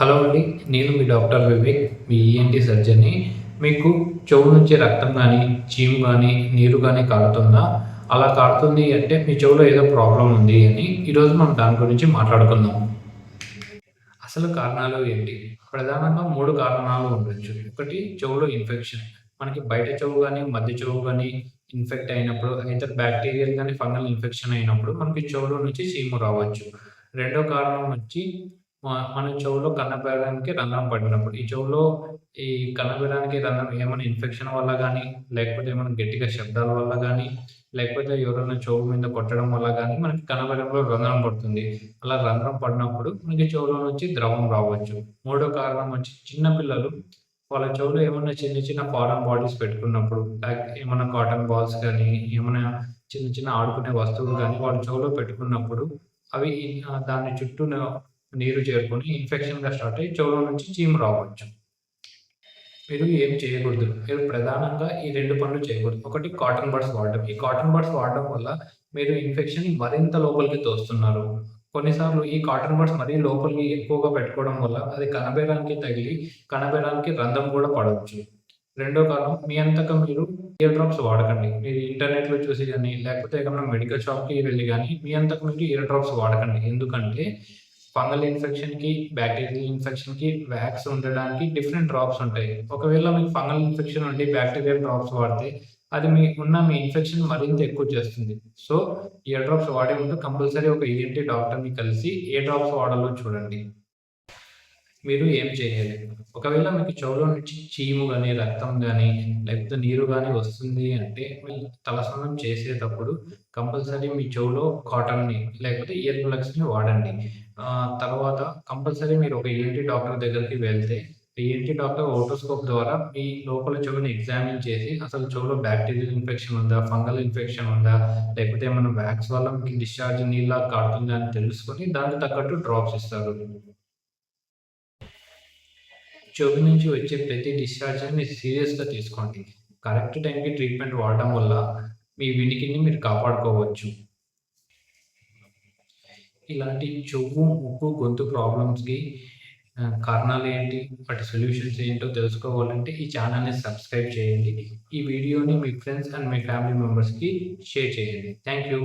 Hello అండి నేను మీ డాక్టర్ వివేక్ మీ ఈఎన్టీ సర్జన్ని. మీకు చెవు నుంచి రక్తం కానీ చీము కానీ నీరు కానీ కారుతుందా? అలా కారుతుంది అంటే మీ చెవులో ఏదో ప్రాబ్లం ఉంది అని ఈరోజు మనం దాని గురించి మాట్లాడుకుందాం. అసలు కారణాలు ఏంటి? ప్రధానంగా మూడు కారణాలు ఉండొచ్చు. ఒకటి చెవులో ఇన్ఫెక్షన్. మనకి బయట చెవు కానీ మధ్య చెవు కానీ ఇన్ఫెక్ట్ అయినప్పుడు అయితే బ్యాక్టీరియల్ కానీ ఫంగల్ ఇన్ఫెక్షన్ అయినప్పుడు మనకి చెవులో నుంచి చీము రావచ్చు. రెండో కారణం వచ్చి మన చెవులో కనబడడానికి రంధ్రం పడినప్పుడు ఈ చెవులో ఈ కనబడడానికి రంధ్రం ఏమైనా ఇన్ఫెక్షన్ వల్ల కానీ లేకపోతే ఏమైనా గట్టిగా శబ్దాల వల్ల కానీ లేకపోతే ఎవరైనా చెవు మీద కొట్టడం వల్ల కానీ మనకి కన్నబెరంలో రంధ్రం పడుతుంది. అలా రంధ్రం పడినప్పుడు మనకి చెవులో నుంచి ద్రవం రావచ్చు. మూడో కారణం వచ్చి చిన్నపిల్లలు వాళ్ళ చెవులో ఏమైనా చిన్న చిన్న ఫారెన్ బాడీస్ పెట్టుకున్నప్పుడు లైక్ ఏమైనా కాటన్ బాల్స్ కానీ ఏమైనా చిన్న చిన్న ఆడుకునే వస్తువులు కానీ వాళ్ళ చెవులో పెట్టుకున్నప్పుడు అవి దాని చుట్టూ నీరు చేరుకొని ఇన్ఫెక్షన్గా స్టార్ట్ అయ్యి చెవుల నుంచి చీము రావచ్చు. మీరు ఏం చేయకూడదు. మీరు ప్రధానంగా ఈ రెండు పనులు చేయకూడదు. ఒకటి కాటన్ బడ్స్ వాడడం. ఈ కాటన్ బడ్స్ వాడడం వల్ల మీరు ఇన్ఫెక్షన్ మరింత లోపలికి తోస్తున్నారు. కొన్నిసార్లు ఈ కాటన్ బడ్స్ మరీ లోపలికి ఎక్కువగా పెట్టుకోవడం వల్ల అది కనబేరానికి తగిలి కనబేరానికి రంధ్రం కూడా పడవచ్చు. రెండో కారణం మీ అంతక మీరు ఇయర్ డ్రాప్స్ వాడకండి. మీరు ఇంటర్నెట్లో చూసి కానీ లేకపోతే ఏమైనా మెడికల్ షాప్కి వెళ్ళి కానీ మీ అంతకు మీరు ఇయర్ డ్రాప్స్ వాడకండి. ఎందుకంటే ఫంగల్ ఇన్ఫెక్షన్కి బ్యాక్టీరియల్ ఇన్ఫెక్షన్కి వ్యాక్స్ ఉండడానికి డిఫరెంట్ డ్రాప్స్ ఉంటాయి. ఒకవేళ మీకు ఫంగల్ ఇన్ఫెక్షన్ ఉండి బ్యాక్టీరియల్ డ్రాప్స్ వాడితే అది మీ ఉన్న మీ ఇన్ఫెక్షన్ మరింత ఎక్కువ చేస్తుంది. సో ఇయర్ డ్రాప్స్ వాడే ముందు కంపల్సరీ ఒక ఈఎన్టీ డాక్టర్ని కలిసి ఏ డ్రాప్స్ వాడాలో చూడండి. మీరు ఏం చేయాలి? ఒకవేళ మీకు చెవులో నుంచి చీము కానీ రక్తం కానీ లేకపోతే నీరు కానీ వస్తుంది అంటే మీరు తలస్నానం చేసేటప్పుడు కంపల్సరీ మీ చెవులో కాటన్ని లేకపోతే ఇయర్ ప్లగ్స్ని వాడండి. తర్వాత కంపల్సరీ మీరు ఒక ఈఎన్టీ డాక్టర్ దగ్గరికి వెళ్తే ఈఎన్టీ డాక్టర్ ఓటోస్కోప్ ద్వారా మీ లోపల చెవుని ఎగ్జామిన్ చేసి అసలు చెవులో బ్యాక్టీరియల్ ఇన్ఫెక్షన్ ఉందా ఫంగల్ ఇన్ఫెక్షన్ ఉందా లేకపోతే ఏమైనా వ్యాక్స్ వల్ల మీకు డిశ్చార్జ్ నీళ్ళ కడుతుందా అని తెలుసుకొని దానికి తగ్గట్టు డ్రాప్స్ ఇస్తారు. చెవి నుంచి వచ్చే ప్రతి డిశ్చార్జ్ని మీరు సీరియస్గా తీసుకోండి. కరెక్ట్ టైంకి ట్రీట్మెంట్ వాడడం వల్ల మీ వినికిని మీరు కాపాడుకోవచ్చు. ఇలాంటి చెవు ముక్కు గొంతు ప్రాబ్లమ్స్కి కారణాలు ఏంటి? వాటి సొల్యూషన్స్ ఏంటో తెలుసుకోవాలంటే ఈ ఛానల్ని సబ్స్క్రైబ్ చేయండి. ఈ వీడియోని మీ ఫ్రెండ్స్ అండ్ మీ ఫ్యామిలీ మెంబర్స్కి షేర్ చేయండి. Thank you